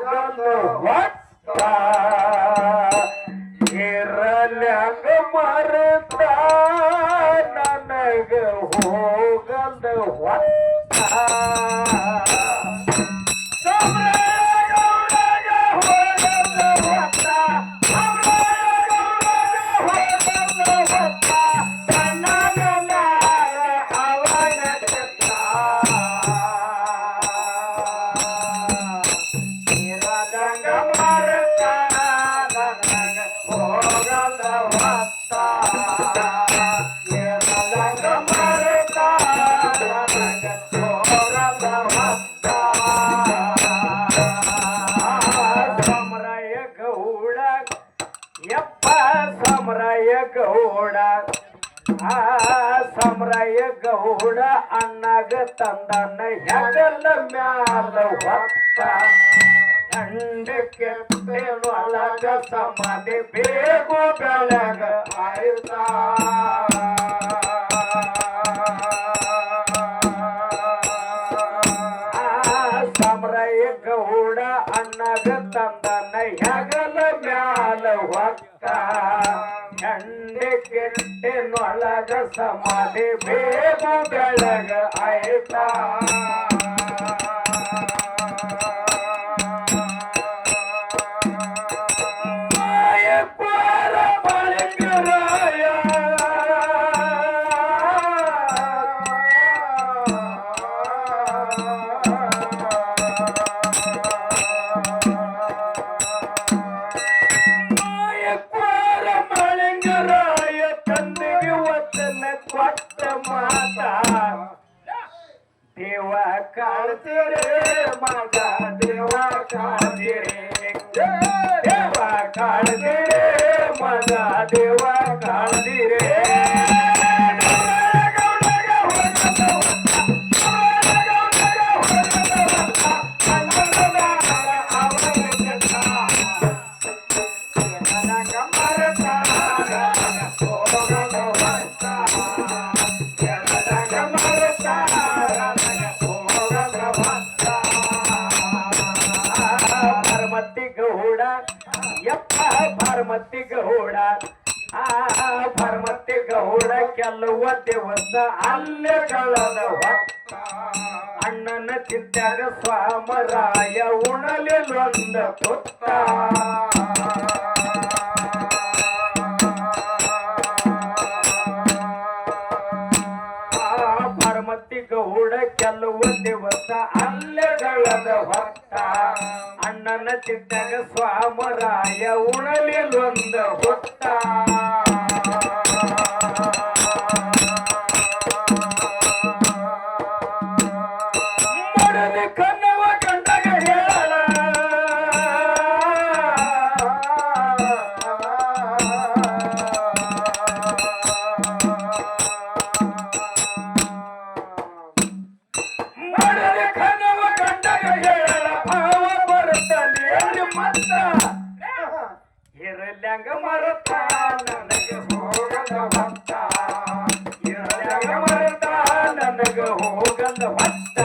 সিদ্ধান্ত ಗೌಡ. ಆ ಸಮರಾಯ ಗೌಡ ಅಣ್ಣಗ ತಂದನ ಹೆಗಲ ಮ್ಯಾಲ ಹೊತ್ತ. ಅಂಡ ಕೆಟ್ಟೊಳಗ ಸಮಾಧಿ ಬೇಗು ಬೆಳಗ ಆಯ್ತಾ. ಕೆಟ್ಟೆನೊಳಗ ಸಮಾಧಿ ಬೇಗು ಬೆಳಗ ಆಯ್ತಾ ಮಾಯಪ್ಪಾರ ದೇವ ಕಾಳ್ತೀರೆ ಪಾರ್ವತಿ ಗೌಡ ಯಪ್ಪ ಗೌಡ ಕೆಲವ ದಿವಸ ಅಲ್ಲೇ ಕಳದ ಹೊತ್ತ. ಅಣ್ಣನ ಚಿಂತ್ಯಾಗ ಸ್ವಾಮರಾಯ ಉಣಲಿಲ್ಲೊಂದ ಪುತ್ತ ಪರಮತಿ ಗೌಡ ಕೆಲವು ದಿವಸ ಅಲ್ಲೆಗಳದ ಹೊತ್ತ. ಅಣ್ಣನ ಚಿತ್ತಾಗ ಸ್ವಾಮರಾಯ ಉಣಲಿಲ್ಲೊಂದ ಹೊತ್ತ ಇರಲ್ಯಾಂಗ ಮರತ ನನಗೆ ಹೋಗದ ಭಕ್ತ. ಇರಲ್ಯಾಂಗ ಮರತ ನನಗೆ ಹೋಗದ ಭಕ್ತ.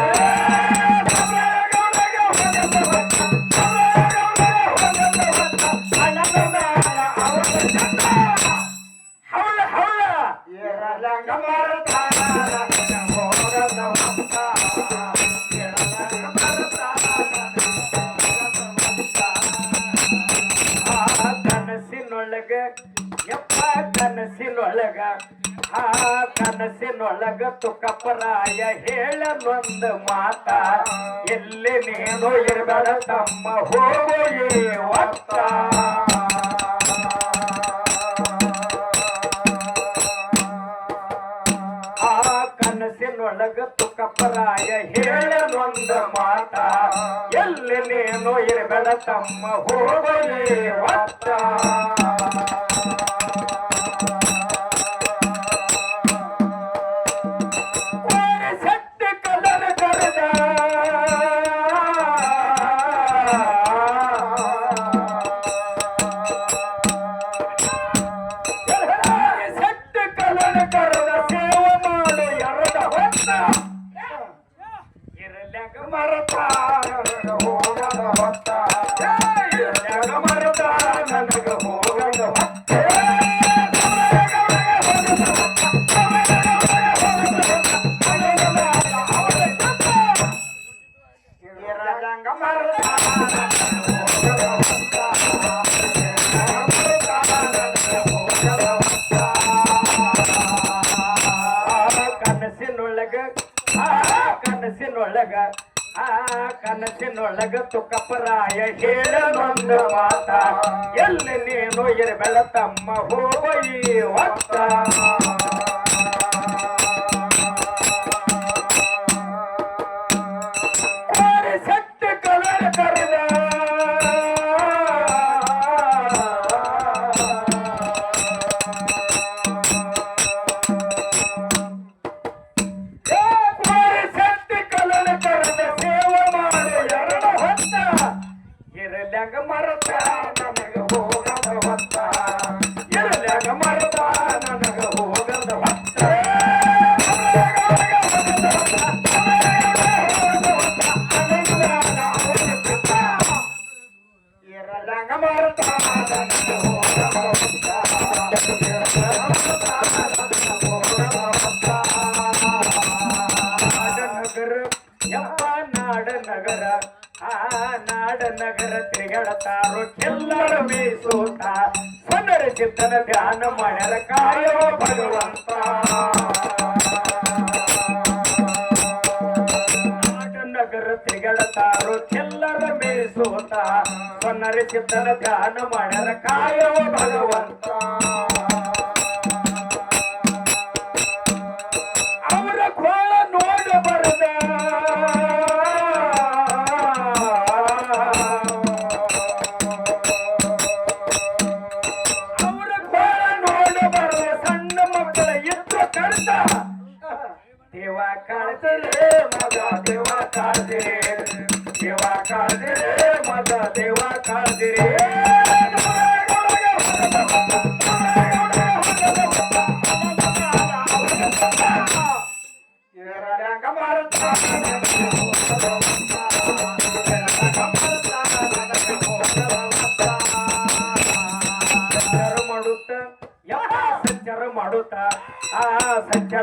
ಹೌಳ ಕನಸಿನೊಳಗ ಹೇಳ ಬಂದ ಮಾತ. ಎಲ್ಲಿ ನೀನು ಇರಬೇಡ ತಮ್ಮ ಹೋಗಿ ಒತ್ತ ಆ ಕನಸಿನೊಳಗ ತುಕಪರಾಯ ಮಾತ. ಎಲ್ಲಿ ನೀನು ಇರಬೇಡ ತಮ್ಮ ಹೋಗಲಿ ಒತ್ತ ತುಕಪರಾಯ ಬಂದ ಮಾತ. ಎಲ್ಲಿ ನೀನು ಇರಬೆಳ ತಮ್ಮ ಹೋಗಿ ಹೊತ್ತ. ಧ್ಯಾನ ಮಾಡ್ಯಾರ ಕಾಯವ ಭಗವಂತ. ನಗರ ತಿರುಗಾಡತಾರೋ ಚೆಲ್ಲರ ಮೀಸೋತ ಸೊನ್ನರಿ ಚಿತ್ತನ ಧ್ಯಾನ ಮಾಡ್ಯಾರ ಕಾಯೋ ಭಗವಂತ.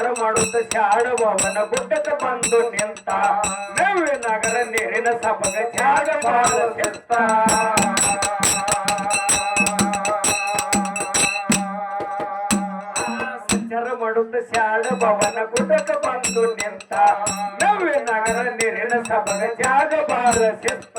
ಸಂಚಾರ ಮಾಡುತ್ತ ಚಾಡುವವನ ಗುಡ್ಡಕ ಬಂದು ನಿಂತ. ನವ್ಯ ನಗರ ನೀರಿನ ಸಬಗ ಚಾಡ ಕೆತ್ತ ಸಂಚಾರ ಮಾಡುತ್ತ ಶಾಡ ಭವನ ಗುಡ್ಡಕ ಬಂದು ನಿಂತ. ನವ್ಯ ನಗರ ನೀರಿನ ಸಬಗ ಜಾಗ ಬಾಳ ಕೆತ್ತ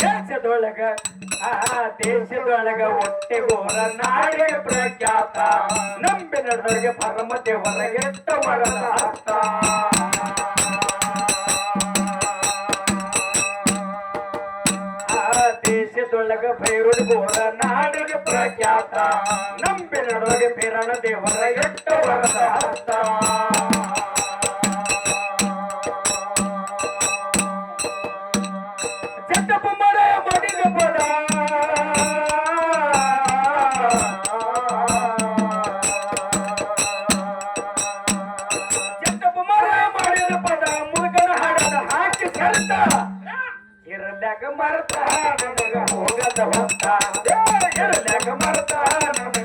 ದೇಶದೊಳಗ ಆ ದೇಶದೊಳಗ ಒಟ್ಟೆಗೋರ ನಾಡಿಗೆ ಪ್ರಖ್ಯಾತ. ನಂಬಿ ನಡೆದವರಿಗೆ ಪರಮ ದೇವರ ದೇಶದೊಳಗ ಭೈರುಡಿ ಬೋಲ ನಾಡಿಗೆ ಪ್ರಖ್ಯಾತ. ನಂಬಿ ನಡೆದವರಿಗೆ ಪಿರಣ ದೇವರ ಎಟ್ಟ ವರದ ಹಸ್ತ. ಇರಲ್ಯಾಗ